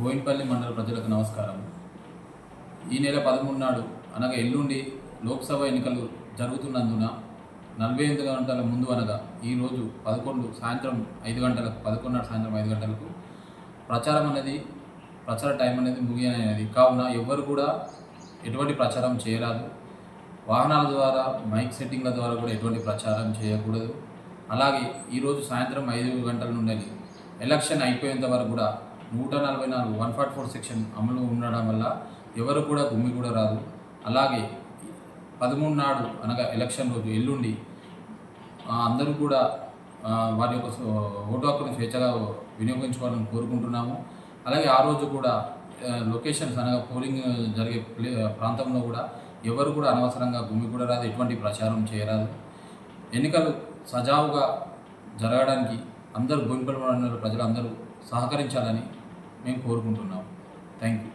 బోయిన్పల్లి మండల ప్రజలకు నమస్కారం. ఈ నెల పదమూడు నాడు అనగా ఎల్లుండి లోక్సభ ఎన్నికలు జరుగుతున్నందున నలభై ఎనిమిది గంటల ముందు అనగా ఈరోజు పదకొండు సాయంత్రం ఐదు గంటలకు పదకొండున్నర సాయంత్రం ఐదు గంటలకు ప్రచారం అనేది ప్రచార టైం అనేది ముగియనేది కావున ఎవ్వరు కూడా ఎటువంటి ప్రచారం చేయరాదు. వాహనాల ద్వారా మైక్ సెట్టింగ్ల ద్వారా కూడా ఎటువంటి ప్రచారం చేయకూడదు. అలాగే ఈరోజు సాయంత్రం ఐదు గంటల నుండి ఎలక్షన్ అయిపోయేంత వరకు కూడా నూట నలభై నాలుగు వన్ ఫార్టీ ఫోర్ సెక్షన్ అమలు ఉండడం వల్ల ఎవరు కూడా గుమ్మి కూడా రాదు. అలాగే పదమూడు నాడు అనగా ఎలక్షన్ రోజు ఎల్లుండి అందరూ కూడా వారి యొక్క ఓటు హక్కును స్వేచ్ఛగా వినియోగించుకోవాలని కోరుకుంటున్నాము. అలాగే ఆ రోజు కూడా లొకేషన్స్ అనగా పోలింగ్ జరిగే ప్లే ప్రాంతంలో కూడా ఎవరు కూడా అనవసరంగా గుమ్మి కూడా రాదు ఎటువంటి ప్రచారం చేయరాదు. ఎన్నికలు సజావుగా జరగడానికి అందరూ భూమిపల్లి ప్రజలు ప్రజలందరూ సహకరించాలని మేము కోరుకుంటున్నాము. Thank you